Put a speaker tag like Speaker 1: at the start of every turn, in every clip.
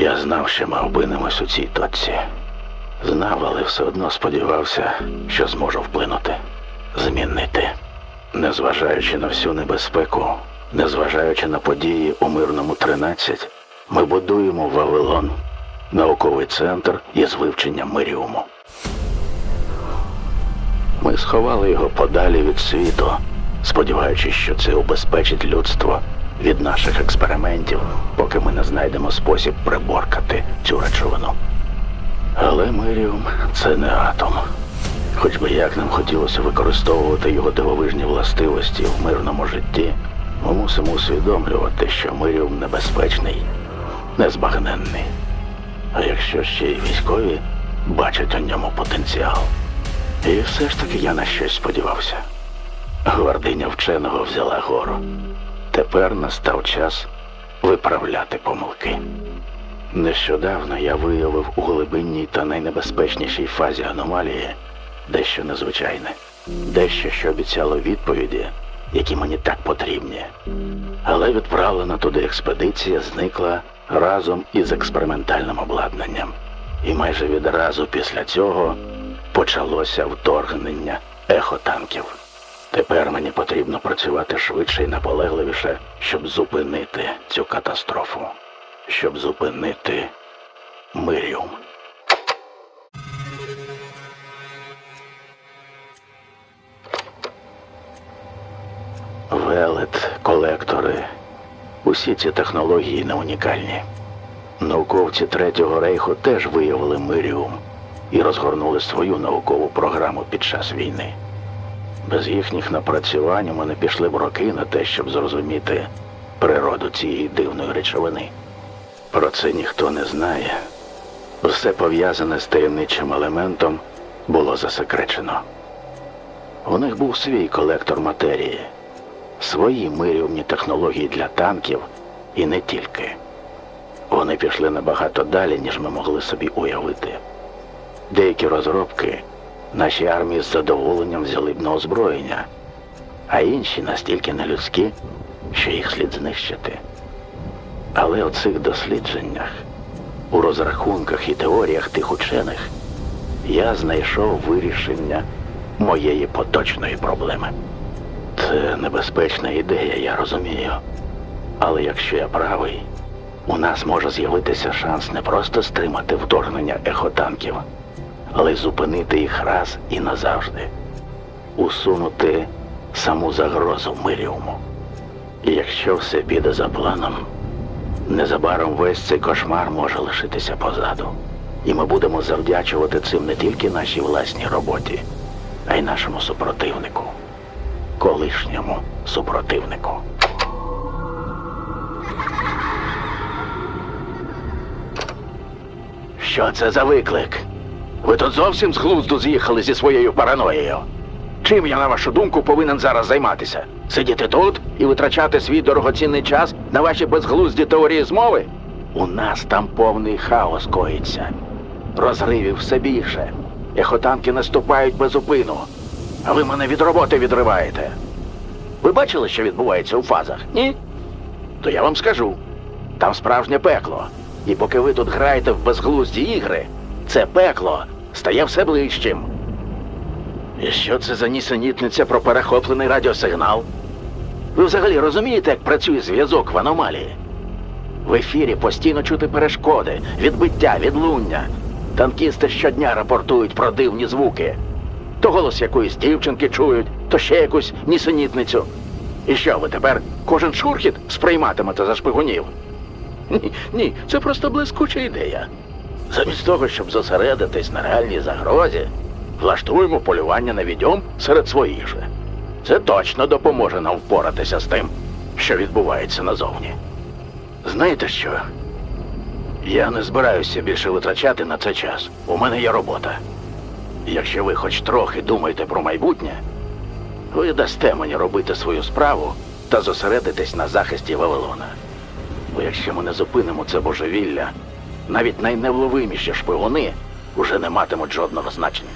Speaker 1: Я знав, що ми опинимось у цій точці. Знав, але все одно сподівався, що зможу вплинути, змінити. Незважаючи на всю небезпеку, незважаючи на події у мирному 13, ми будуємо Вавилон, науковий центр із вивчення Миріуму. Ми сховали його подалі від світу, сподіваючись, що це убезпечить людство від наших експериментів, поки ми не знайдемо спосіб приборкати цю речовину. Але Миріум це не атом. Хоч би як нам хотілося використовувати його дивовижні властивості в мирному житті, ми мусимо усвідомлювати, що Миріум небезпечний, незбагненний. А якщо ще й військові бачать у ньому потенціал. І все ж таки я на щось сподівався. Гвардиня вченого взяла гору. Тепер настав час виправляти помилки. Нещодавно я виявив у глибинній та найнебезпечнішій фазі аномалії дещо незвичайне, дещо, що обіцяло відповіді, які мені так потрібні. Але відправлена туди експедиція зникла разом із експериментальним обладнанням. І майже відразу після цього почалося вторгнення ехотанків. Тепер мені потрібно працювати швидше і наполегливіше, щоб зупинити цю катастрофу, щоб зупинити Миріум. Велет, колектори. Усі ці технології не унікальні. Науковці Третього рейху теж виявили Миріум і розгорнули свою наукову програму під час війни. Без їхніх напрацювань у мене пішли б роки на те, щоб зрозуміти природу цієї дивної речовини. Про це ніхто не знає. Все пов'язане з таємничим елементом було засекречено. У них був свій колектор матерії, свої мирівні технології для танків і не тільки. Вони пішли набагато далі, ніж ми могли собі уявити. Деякі розробки наші армії з задоволенням взяли б на озброєння, а інші настільки нелюдські, що їх слід знищити. Але у цих дослідженнях, у розрахунках і теоріях тих учених, я знайшов вирішення моєї поточної проблеми. Це небезпечна ідея, я розумію. Але якщо я правий, у нас може з'явитися шанс не просто стримати вторгнення ехотанків, але зупинити їх раз і назавжди, усунути саму загрозу Миріуму. І якщо все піде за планом, незабаром весь цей кошмар може лишитися позаду. І ми будемо завдячувати цим не тільки нашій власній роботі, а й нашому супротивнику, колишньому супротивнику. Що це за виклик? Ви тут зовсім з глузду з'їхали зі своєю параноєю. Чим я, на вашу думку, повинен зараз займатися? Сидіти тут і витрачати свій дорогоцінний час на ваші безглузді теорії змови? У нас там повний хаос коїться. Розривів все більше. Ехотанки наступають без упину. А ви мене від роботи відриваєте. Ви бачили, що відбувається у фазах? Ні? То я вам скажу. Там справжнє пекло. І поки ви тут граєте в безглузді ігри, це пекло стає все ближчим. І що це за нісенітниця про перехоплений радіосигнал? Ви взагалі розумієте, як працює зв'язок в аномалії? В ефірі постійно чути перешкоди, відбиття, відлуння. Танкісти щодня рапортують про дивні звуки. То голос якоїсь дівчинки чують, то ще якусь нісенітницю. І що ви тепер кожен шурхіт сприйматимете за шпигунів? Ні, ні, це просто блискуча ідея. Замість того, щоб зосередитись на реальній загрозі, влаштуємо полювання на відьом серед своїх же. Це точно допоможе нам впоратися з тим, що відбувається назовні. Знаєте що? Я не збираюся більше витрачати на це час. У мене є робота. Якщо ви хоч трохи думаєте про майбутнє, ви дасте мені робити свою справу та зосередитись на захисті Вавилона. Бо якщо ми не зупинимо це божевілля, навіть найневловиміші шпигуни уже не матимуть жодного значення.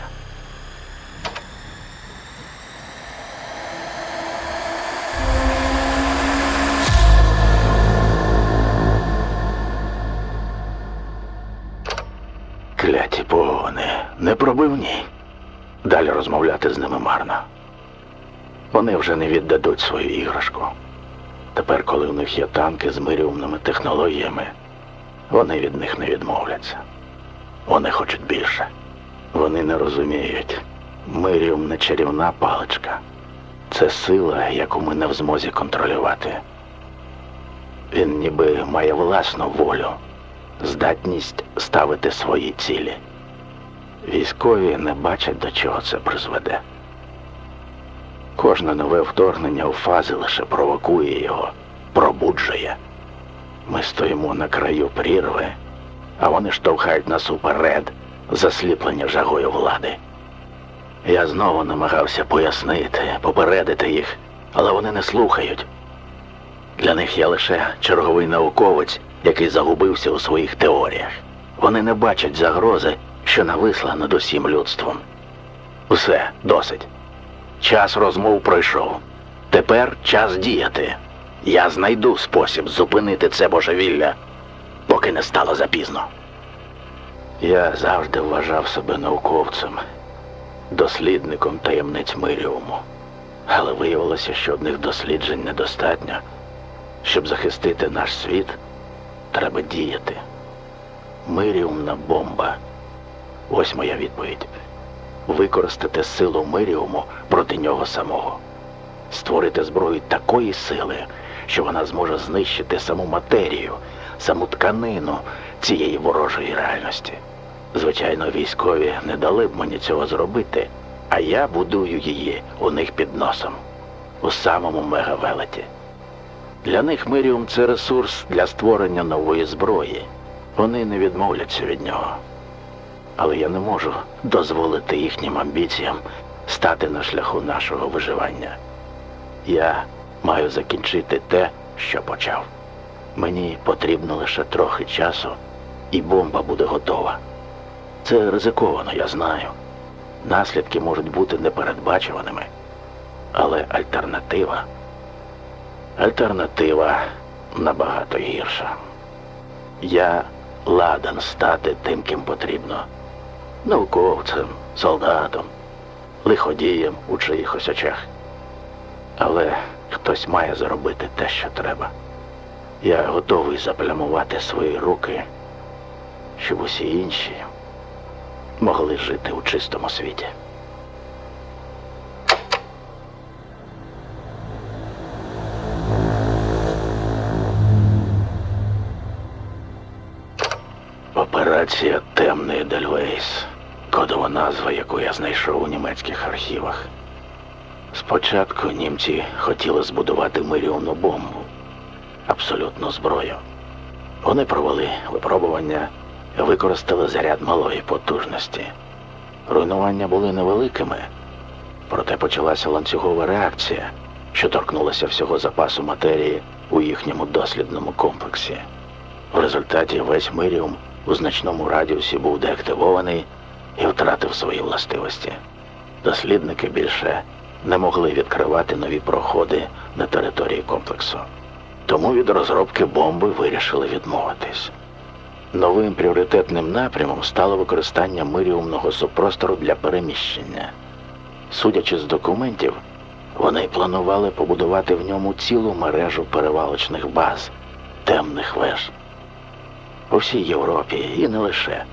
Speaker 1: Кляті погони, непробивні. Далі розмовляти з ними марно. Вони вже не віддадуть свою іграшку. Тепер, коли в них є танки з мирювними технологіями, вони від них не відмовляться. Вони хочуть більше. Вони не розуміють. Миріум не чарівна паличка. Це сила, яку ми не в змозі контролювати. Він ніби має власну волю, здатність ставити свої цілі. Військові не бачать, до чого це призведе. Кожне нове вторгнення у фази лише провокує його, пробуджує. Ми стоїмо на краю прірви, а вони штовхають нас уперед, засліплені жагою влади. Я знову намагався пояснити, попередити їх, але вони не слухають. Для них я лише черговий науковець, який загубився у своїх теоріях. Вони не бачать загрози, що нависла над усім людством. Усе, досить. Час розмов пройшов. Тепер час діяти. Я знайду спосіб зупинити це божевілля, поки не стало запізно. Я завжди вважав себе науковцем, дослідником таємниць Миріуму. Але виявилося, що одних досліджень недостатньо. Щоб захистити наш світ, треба діяти. Миріумна бомба. Ось моя відповідь. Використати силу Миріуму проти нього самого. Створити зброю такої сили, що вона зможе знищити саму матерію, саму тканину цієї ворожої реальності. Звичайно, військові не дали б мені цього зробити, а я будую її у них під носом, у самому мегавелеті. Для них Миріум це ресурс для створення нової зброї. Вони не відмовляться від нього. Але я не можу дозволити їхнім амбіціям стати на шляху нашого виживання. Я маю закінчити те, що почав. Мені потрібно лише трохи часу, і бомба буде готова. Це ризиковано, я знаю. Наслідки можуть бути непередбачуваними. Але альтернатива. Альтернатива набагато гірша. Я ладен стати тим, ким потрібно. Науковцем, солдатом, лиходієм у чиїхось очах. Але хтось має зробити те, що треба. Я готовий заплямувати свої руки, щоб усі інші могли жити у чистому світі. Операція Темний Дельвейс. Кодова назва, яку я знайшов у німецьких архівах. Спочатку німці хотіли збудувати миріумну бомбу, абсолютну зброю. Вони провели випробування, використали заряд малої потужності. Руйнування були невеликими, проте почалася ланцюгова реакція, що торкнулася всього запасу матерії у їхньому дослідному комплексі. В результаті весь Миріум у значному радіусі був деактивований і втратив свої властивості. Дослідники більше не могли відкривати нові проходи на території комплексу. Тому від розробки бомби вирішили відмовитись. Новим пріоритетним напрямом стало використання миріумного субпростору для переміщення. Судячи з документів, вони планували побудувати в ньому цілу мережу перевалочних баз, темних веж. У всій Європі і не лише.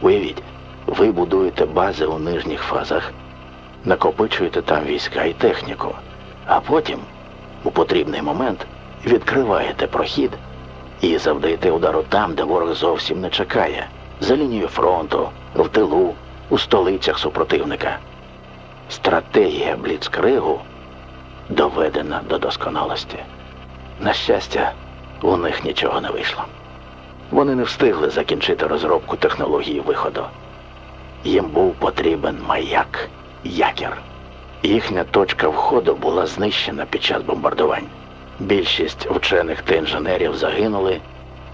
Speaker 1: Уявіть, ви будуєте бази у нижніх фазах, накопичуєте там війська і техніку, а потім, у потрібний момент, відкриваєте прохід і завдаєте удару там, де ворог зовсім не чекає, за лінією фронту, в тилу, у столицях супротивника. Стратегія Бліцкригу доведена до досконалості. На щастя, у них нічого не вийшло. Вони не встигли закінчити розробку технології виходу. Їм був потрібен маяк, якір. Їхня точка входу була знищена під час бомбардувань. Більшість вчених та інженерів загинули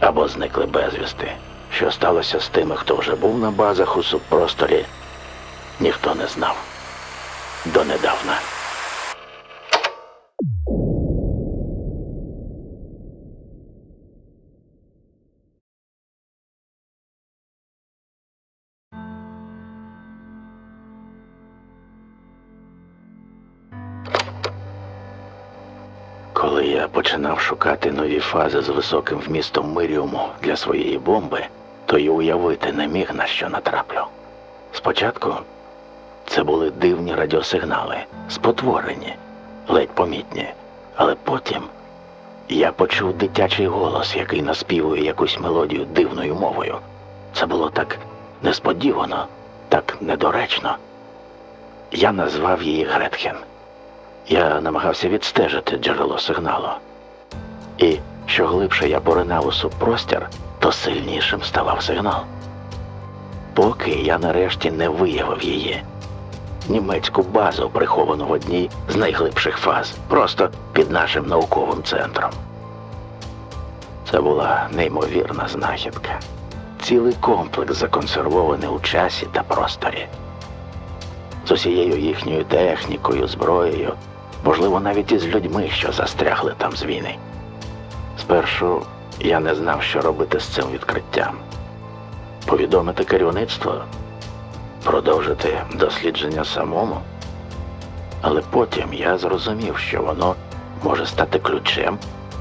Speaker 1: або зникли безвісти. Що сталося з тими, хто вже був на базах у субпросторі, ніхто не знав. Донедавна. Коли я починав шукати нові фази з високим вмістом миріуму для своєї бомби, то й уявити не міг на що натраплю. Спочатку це були дивні радіосигнали, спотворені, ледь помітні, але потім я почув дитячий голос, який наспівує якусь мелодію дивною мовою. Це було так несподівано, так недоречно. Я назвав її Гретхен. Я намагався відстежити джерело сигналу. І що глибше я поринав у субпростір, то сильнішим ставав сигнал. Поки я нарешті не виявив її. Німецьку базу, приховану в одній з найглибших фаз, просто під нашим науковим центром. Це була неймовірна знахідка. Цілий комплекс законсервований у часі та просторі. З усією їхньою технікою, зброєю, можливо, навіть із людьми, що застрягли там з війни. Спершу я не знав, що робити з цим відкриттям. Повідомити керівництво, продовжити дослідження самому. Але потім я зрозумів, що воно може стати ключем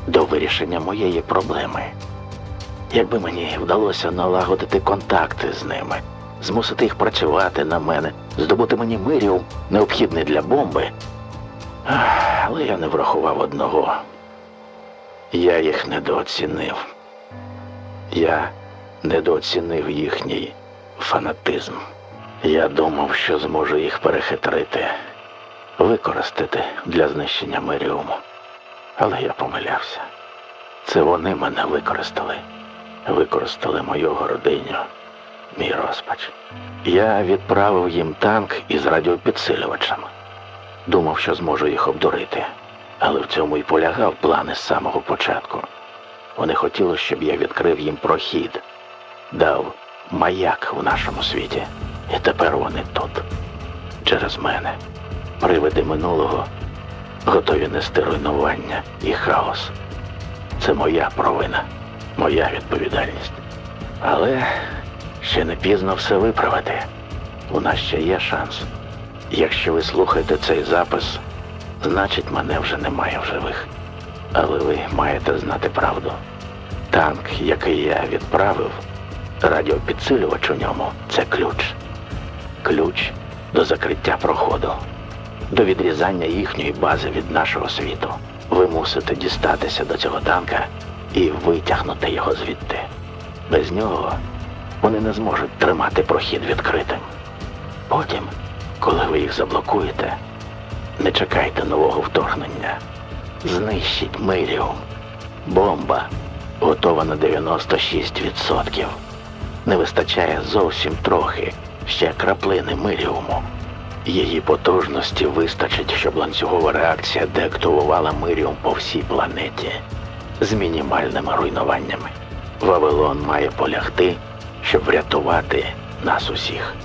Speaker 1: до вирішення моєї проблеми. Якби мені вдалося налагодити контакти з ними, змусити їх працювати на мене, здобути мені миріум, необхідний для бомби. Але я не врахував одного. Я їх недооцінив. Я недооцінив їхній фанатизм. Я думав, що зможу їх перехитрити, використати для знищення Меріуму. Але я помилявся. Це вони мене використали. Використали мою гординю, мій розпач. Я відправив їм танк із радіопідсилювачем. Думав, що зможу їх обдурити. Але в цьому й полягав план із самого початку. Вони хотіли, щоб я відкрив їм прохід, дав маяк в нашому світі. І тепер вони тут. Через мене. Привиди минулого готові нести руйнування і хаос. Це моя провина, моя відповідальність. Але ще не пізно все виправити. У нас ще є шанс. Якщо ви слухаєте цей запис, значить мене вже немає в живих. Але ви маєте знати правду. Танк, який я відправив, радіопідсилювач у ньому це ключ. Ключ до закриття проходу, до відрізання їхньої бази від нашого світу. Ви мусите дістатися до цього танка і витягнути його звідти. Без нього вони не зможуть тримати прохід відкритим. Потім, коли ви їх заблокуєте, не чекайте нового вторгнення. Знищіть Миріум. Бомба готова на 96%. Не вистачає зовсім трохи, ще краплини Миріуму. Її потужності вистачить, щоб ланцюгова реакція деактивувала Миріум по всій планеті з мінімальними руйнуваннями. Вавилон має полягти, щоб врятувати нас усіх.